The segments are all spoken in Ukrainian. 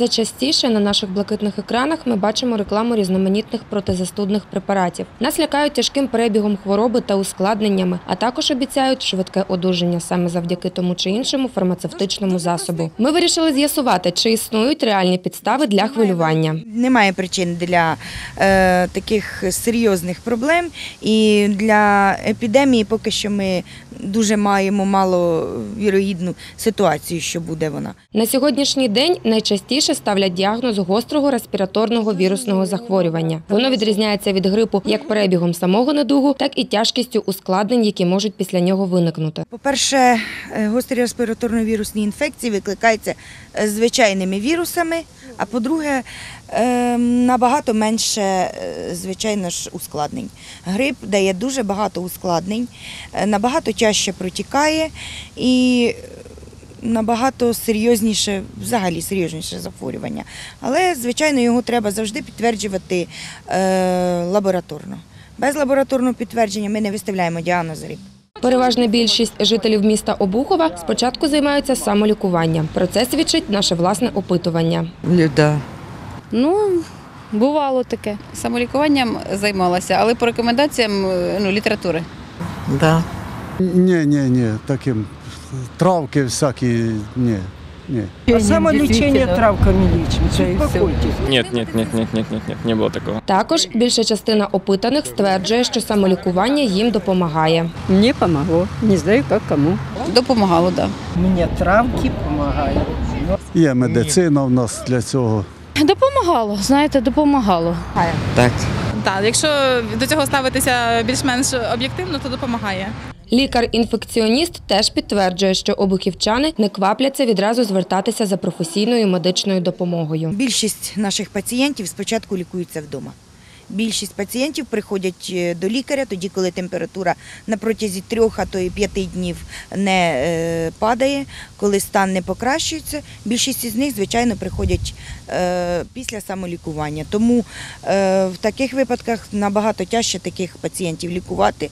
Все частіше на наших блакитних екранах ми бачимо рекламу різноманітних протизастудних препаратів. Нас лякають тяжким перебігом хвороби та ускладненнями, а також обіцяють швидке одужання саме завдяки тому чи іншому фармацевтичному засобу. Ми вирішили з'ясувати, чи існують реальні підстави для хвилювання. Немає причин для е, таких серйозних проблем. І для епідемії поки що ми дуже маємо мало вірогідну ситуацію, що буде вона. На сьогоднішній день найчастіше ставлять діагноз гострого респіраторного вірусного захворювання. Воно відрізняється від грипу як перебігом самого недугу, так і тяжкістю ускладнень, які можуть після нього виникнути. По-перше, е, гострі респіраторно-вірусні інфекції викликаються е, звичайними вірусами, а по-друге, е, набагато менше, звичайно ж, ускладнень. Грип дає дуже багато ускладнень, набагато тяжче протікає і набагато серйозніше, взагалі серйозніше захворювання. Але, звичайно, його треба завжди підтверджувати е, лабораторно. Без лабораторного підтвердження ми не виставляємо діагноз грип. Переважна більшість жителів міста Обухова спочатку займаються самолікуванням. Про це свідчить наше власне опитування. Да. Ну, бувало таке. Самолікуванням займалася, але по рекомендаціям е, ну, літератури. Да. Ні, ні, ні, таким травки всякі, ні, ні. А самолечение травками лечится. Успокойтесь. Нет, нет, нет, нет, нет, нет, нет, не было такого. Також більша частина опитаних стверджує, що самолікування їм допомагає. Мне помогло. Не знаю, как кому. Допомагало, так. Да. Мне травки помогают. Є медицина в нас для цього. Допомагало, знаєте, допомагало. Так. Так, якщо до цього ставитися більш-менш об'єктивно, то допомагає. Лікар-інфекціоніст теж підтверджує, що обухівчани не квапляться відразу звертатися за професійною медичною допомогою. Більшість наших пацієнтів спочатку лікуються вдома. Більшість пацієнтів приходять е, до лікаря тоді, коли температура на протязі трьох, а то і п'яти днів не е, падає, коли стан не покращується. Більшість із них, звичайно, приходять е, після самолікування. Тому в таких випадках набагато тяжче таких пацієнтів лікувати.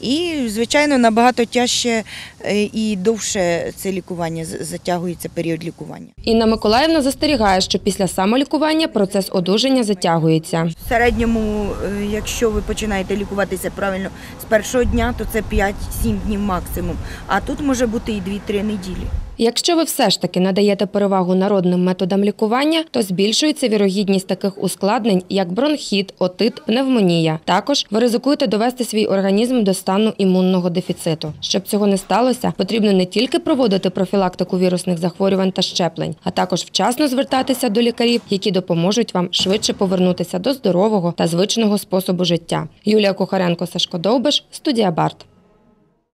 І, звичайно, набагато тяжче і довше це лікування затягується період лікування. Інна Миколаївна застерігає, що після самолікування процес одужання затягується. В середньому, е, якщо ви починаєте лікуватися правильно з першого дня, то це 5-7 днів максимум. А тут може бути і 2-3 неділі. Якщо ви все ж таки надаєте перевагу народним методам лікування, то збільшується вірогідність таких ускладнень, як бронхіт, отит, пневмонія. Також ви ризикуєте довести свій організм до стану імунного дефіциту. Щоб цього не сталося, потрібно не тільки проводити профілактику вірусних захворювань та щеплень, а також вчасно звертатися до лікарів, які допоможуть вам швидше повернутися до здорового та звичного способу життя. Юлія Кухаренко, Сашко Довбиш, студія Барт.